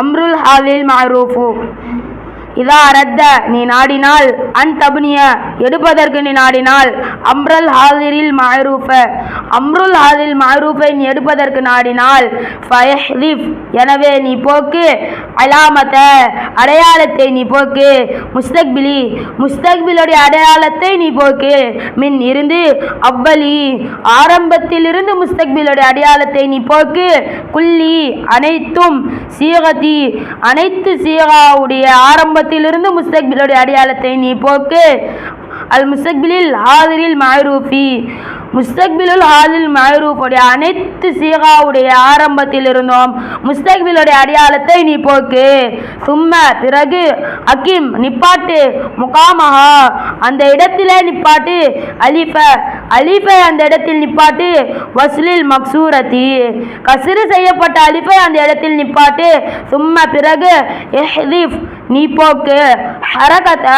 அம்ருல் ஹாலில் மாரூஃபு. இதா ரத்த நீ நாடினால் அன் தபுனிய எடுப்பதற்கு நீ நாடினால் அம்ரல் ஹாதிரில் மாரூஃப அம்ருல் ஹாதில் மாரூஃபை நீ எடுப்பதற்கு நாடினால் ஃபயஹ்திஃப் எனவே நீ போக்கு அலாமத்த அடையாளத்தை நீ போக்கு முஸ்தக்பிலி முஸ்தக்பிலுடைய அடையாளத்தை நீ போக்கு மின் இருந்து அவ்வலி ஆரம்பத்திலிருந்து முஸ்தக்பிலுடைய அடையாளத்தை நீ போக்கு குல்லி அனைத்தும் சீகதி அனைத்து சீகாவுடைய ஆரம்ப ஆரம்பத்திலிருந்து முஸ்தக்பிலுடைய அடையாளத்தை நீ போக்கு. அல் முஸ்தக்பிலில் ஆதிரில் மாயரூஃபி முஸ்தக்பிலுல் ஹாதில் மாரூஃபுடைய அனைத்து சீகாவுடைய ஆரம்பத்தில் இருந்தோம் முஸ்தக்பிலுடைய அடையாளத்தை நீ போக்கு. சும்ம பிறகு அகிம் நிப்பாட்டு முகாமஹா. அந்த இடத்திலே நிப்பாட்டு. அலிஃப அலிஃபை அந்த இடத்தில் நிப்பாட்டு. வசூலில் மக்சூரத்தி. கசிறு செய்யப்பட்ட அலிஃபை அந்த இடத்தில் நிப்பாட்டு. சும்மா பிறகு எஹ்லிஃப் நீ போக்கு. ஹரகத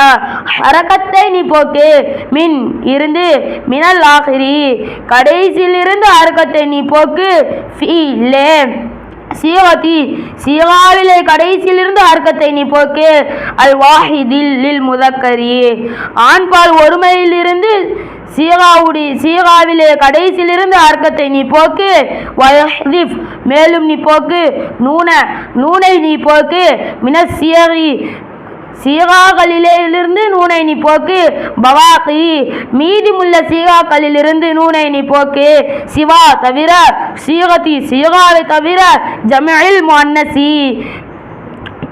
ஹரகத்தை நீ போக்கு. மின் இருந்து மினல் ஆகிரி கடைசியிலிருந்து ஹரகத்தை நீ போக்கு. ஃபீ லே. சீவதி சீவாவிலே கடைசியிலிருந்து அர்க்கத்தை நீ போக்கு. அல் வாஹிதில் லில் முதக்கரி ஆண்பால் ஒருமையிலிருந்து சீகாவுடி சீகாவிலே கடைசியிலிருந்து அர்க்கத்தை நீ போக்கு. வயஹ்திஃப் மேலும் நீ போக்கு. நூன நூனை நீ போக்கு. மின சியரி சீகாக்களிலிருந்து நூனை நீ போக்கு. பவாக்கி மீதிமுள்ள சீகாக்களிலிருந்து நூனை நீ போக்கு. சிவா தவிர சீகதி சீகாவை தவிர ஜமிழில் முன்னசி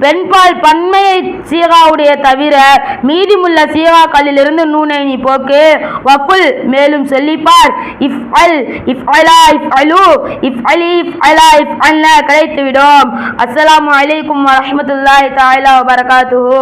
பெண்பால் பன்மையை சீகாவுடைய தவிர மீதிமுள்ள சீகாக்களிலிருந்து நூனை நீ போக்கு. வக்குல் மேலும் சொல்லிப்பார். இஃப் அல் இஃப் அலா இஃப் அலு இஃப் அலி இஃப் அலா இஃப் அல்ல கிடைத்துவிடும். அஸ்லாம் அலைக்கும் வரமத்துல்லாஹி தஆலா வபரகாத்துஹு.